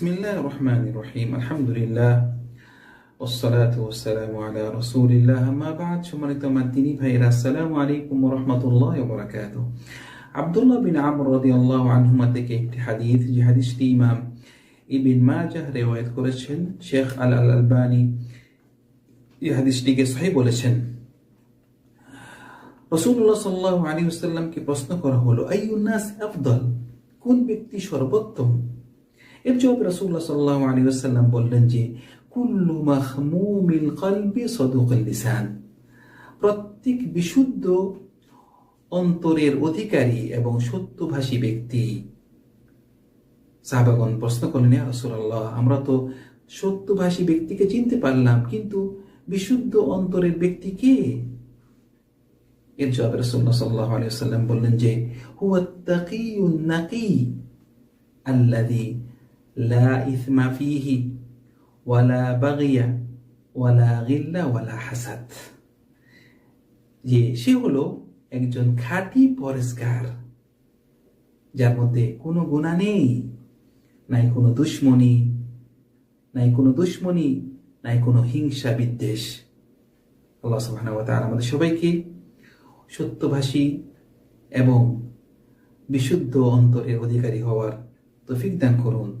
بسم الله الرحمن الرحيم الحمد لله والصلاة والسلام على رسول الله أما بعد সম্মানিত মাদ্দিনী ভাইরা আসসালামু আলাইকুম ওয়া রাহমাতুল্লাহি ওয়া বারাকাতুহু আব্দুল্লাহ বিন আমর রাদিয়াল্লাহু আনহুমা থেকে একটি হাদিস যে হাদিসটি ইমাম ইবিন মাজাহ রিওয়ায়াত করেছেন শেখ আল আল আলবানী এই হাদিসটিকে সহিহ বলেছেন রসুল্লাহ সাল্লাহ আলী ওসাল্লামকে প্রশ্ন করা হলো আইউন্নাস আফদল কোন ব্যক্তি সর্বোত্তম এর জবাবে রসুল্লাহ সাল্লাহ আলী ওসাল্লাম বললেন যে, কুল্লু মাহমুমিল কলবি সদুকল লিসান। প্রত্যেক বিশুদ্ধ অন্তরের অধিকারী এবং সত্যভাষী ব্যক্তি। সাহাবাগণ প্রশ্ন করলেন রাসূলুল্লাহ, আমরা তো সত্যভাষী ব্যক্তিকে চিনতে পারলাম, কিন্তু বিশুদ্ধ অন্তরের ব্যক্তি কে? এর জবাবে আলাইহি ওয়াসাল্লাম বললেন যে হুয়া নাকি আল্লাযী লা ইসমা ফীহি, ওয়ালা বাগিয়া, ওয়ালা গিল্লা, ওয়ালা হাসাদ। যে সে হলো একজন খাঁটি পরিষ্কার যার মধ্যে কোনো গুণা নেই, নাই কোনো দুশ্মনী, নাই কোনো দুশ্মনী, নাই কোনো হিংসা বিদ্বেষ। আল্লাহ সুবহানাহু আমাদের সবাইকে সত্যভাষী এবং বিশুদ্ধ অন্তরের অধিকারী হওয়ার তফিক দান করুন।